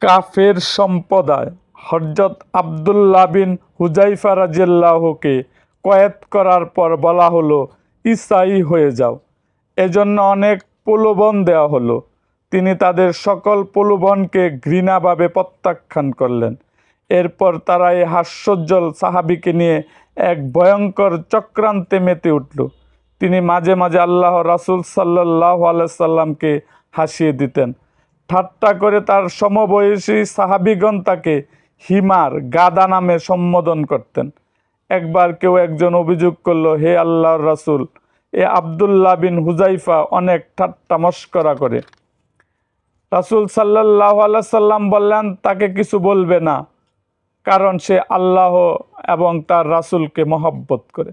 কাফের সম্প্রদায় হজরত আবদুল্লাহ বিন হুজাইফা রাজিয়াল্লাহকে কয়েদ করার পর বলা হলো ইসাই হয়ে যাও। এজন্য অনেক প্রলোভন দেওয়া হলো। তিনি তাদের সকল প্রলোভনকে ঘৃণাভাবে প্রত্যাখ্যান করলেন। এরপর তারা এই হাস্যোজ্জ্বল সাহাবিকে নিয়ে এক ভয়ঙ্কর চক্রান্তে মেতে উঠল। তিনি মাঝে মাঝে আল্লাহ রাসুল সাল্লাহ আলাইসাল্লামকে হাসিয়ে দিতেন। ঠাট্টা করে তার সমবয়সী সাহাবিগণ তাকে হিমার গাদা নামে সম্বোধন করতেন। একবার কেউ একজন অভিযোগ করল, হে আল্লাহর রাসূল, এ আবদুল্লাহ বিন হুজাইফা অনেক ঠাট্টা মস্করা করে। রাসূল সাল্লাহ সাল্লাম বললেন, তাকে কিছু বলবে না, কারণ সে আল্লাহ এবং তার রাসূলকে মহব্বত করে।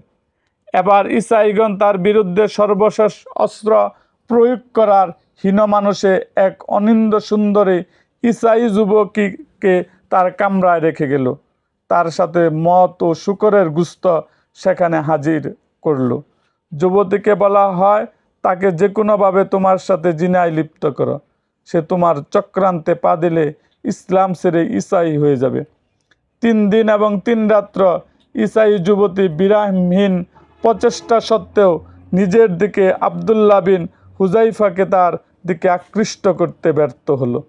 এবার ইসাইগণ তার বিরুদ্ধে সর্বশেষ অস্ত্র প্রয়োগ করার হীন মানুষে এক অনিন্দ সুন্দরী ইসাই যুবকীকে তার কামরায় রেখে গেল। তার সাথে মত ও শুকরের গুস্ত সেখানে হাজির করল। যুবতীকে বলা হয়, তাকে যে কোনোভাবে তোমার সাথে জিনায় লিপ্ত করো। সে তোমার চক্রান্তে পা দিলে ইসলাম ছেড়ে ইসাই হয়ে যাবে। তিন দিন এবং তিন রাত্র ইসাই যুবতী বিরামহীন প্রচেষ্টা সত্ত্বেও নিজের দিকে আবদুল্লাহ বিন হুজাইফাকে তার দিকে আকৃষ্ট করতে ব্যর্থ হলো।